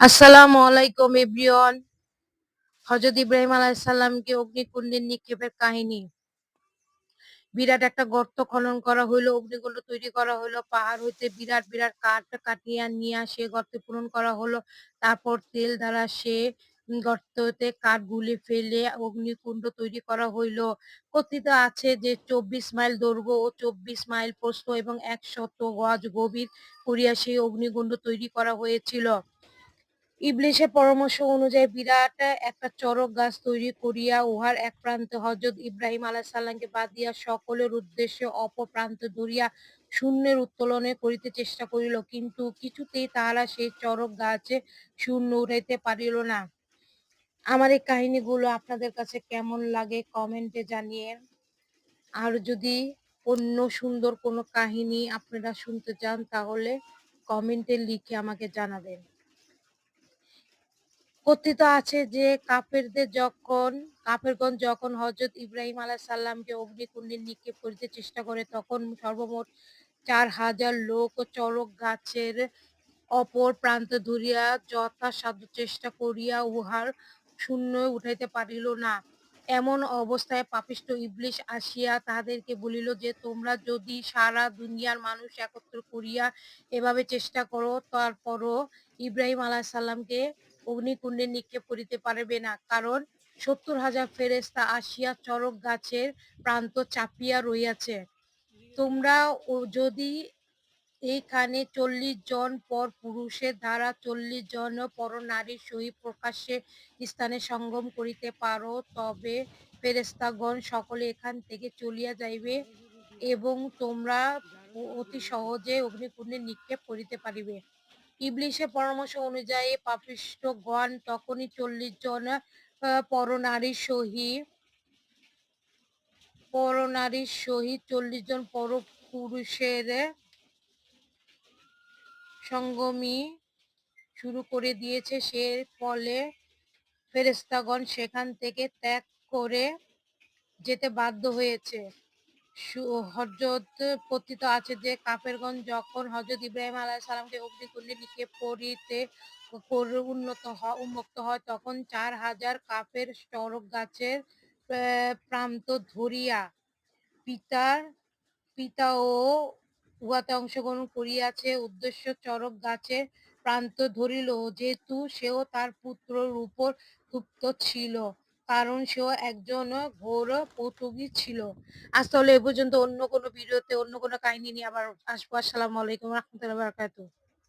আসসালামু আলাইকুম, এভরিওয়ান। হজরত ইব্রাহিম আলাইসাল্লামকে অগ্নিকুণ্ডের নিক্ষেপের কাহিনী। বিরাট একটা গর্ত খনন করা হইল, অগ্নিকুণ্ড তৈরি করা হলো পাহাড় হইতে বিরাট বিরাট কাঠ কাটিয়া নিয়ে সে গর্তে পূরণ করা হলো। তারপর তেল দ্বারা সে গর্ততে কাঠ গুলি ফেলে অগ্নিকুণ্ড তৈরি করা হইল। কথিত আছে যে চব্বিশ মাইল দৈর্ঘ্য ও চব্বিশ মাইল প্রস্থ এবং একশত গজ গভীর করিয়া সেই অগ্নিকুণ্ড তৈরি করা হয়েছিল। ইবলিশের পরামর্শ অনুযায়ী বিরাট একটা চরক গাছ তৈরি করিয়া উহার এক প্রান্তে হজরত ইব্রাহিম আলাইসাল্লামকে বাদ দিয়া সকলের উদ্দেশ্যে অপর প্রান্ত ধরিয়া শূন্যের উত্তোলনে করিতে চেষ্টা করিল, কিন্তু কিছুতেই তাহারা সেই চরক গাছে শূন্য উঠাইতে পারিল না। আমার এই কাহিনীগুলো আপনাদের কাছে কেমন লাগে কমেন্টে জানিয়ে। আর যদি অন্য সুন্দর কোনো কাহিনী আপনারা শুনতে চান, তাহলে কমেন্টে লিখে আমাকে জানাবেন। কথিত আছে যে কাফেরদের যখন, কাফেরগণ যখন হজরত ইব্রাহিম আলাহ সাল্লামকে অগ্নিকুণ্ডে নিক্ষেপ করিতে চেষ্টা করে, তখন সর্বমোট চার হাজার লোক চরক গাছের অপর প্রান্ত ধরিয়া যথাসাধ্য চেষ্টা করিয়া উহার শূন্য উঠাইতে পারিল না। এমন অবস্থায় পাপিষ্ট ইবলিশ আসিয়া তাহাদেরকে বলিল যে, তোমরা যদি সারা দুনিয়ার মানুষ একত্র করিয়া এভাবে চেষ্টা করো, তারপরও ইব্রাহিম আলাহ সাল্লামকে অগ্নিকুণ্ডে নিক্ষেপ করিতে পারবে না। কারণ সত্তর হাজার ফেরেস্তা আসিয়া চরক গাছের প্রান্ত চাপিয়া রইয়াছে তোমরা যদি এইখানে চল্লিশ জন পর পুরুষের দ্বারা চল্লিশ জন পর নারীর সহিত প্রকাশ্যে স্থানে সঙ্গম করিতে পারো, তবে ফেরেস্তাগণ সকলে এখান থেকে চলিয়া যাইবে এবং তোমরা অতি সহজে অগ্নিকুণ্ডে নিক্ষেপ করিতে পারিবে। ইবলিশের পরামর্শ অনুযায়ী পাপিষ্টগণ তখনই চল্লিশ জন পরনারীর সহিত পরনারীর সহিত চল্লিশ জন পর পুরুষের সঙ্গমী শুরু করে দিয়েছে। সে ফলে ফেরেস্তাগণ সেখান থেকে ত্যাগ করে যেতে বাধ্য হয়েছে। হজরত কথিত আছে যে কাফেরগঞ্জ যখন হজরত ইব্রাহিম আলাহ সালামকে অগ্নিকুণ্ডে নিক্ষেপ করিতে উন্নত উন্মুক্ত হয়, তখন চার হাজার কাফের চরক গাছের প্রান্ত ধরিয়া পিতার, পিতা ও উহাতে অংশগ্রহণ করিয়াছে। উদ্দেশ্য চরক গাছের প্রান্ত ধরিল, যেহেতু সেও তার পুত্রর উপর ক্ষুব্ধ ছিল। কারণ সেও একজন ঘোর পর্তুগিজ ছিল। আজ তাহলে এ পর্যন্ত অন্য কোনো ভিডিওতে অন্য কোনো কাহিনী নিয়ে আবার আসব। আসসালামু আলাইকুম রহমতুল্লাহ বারকাতুহ।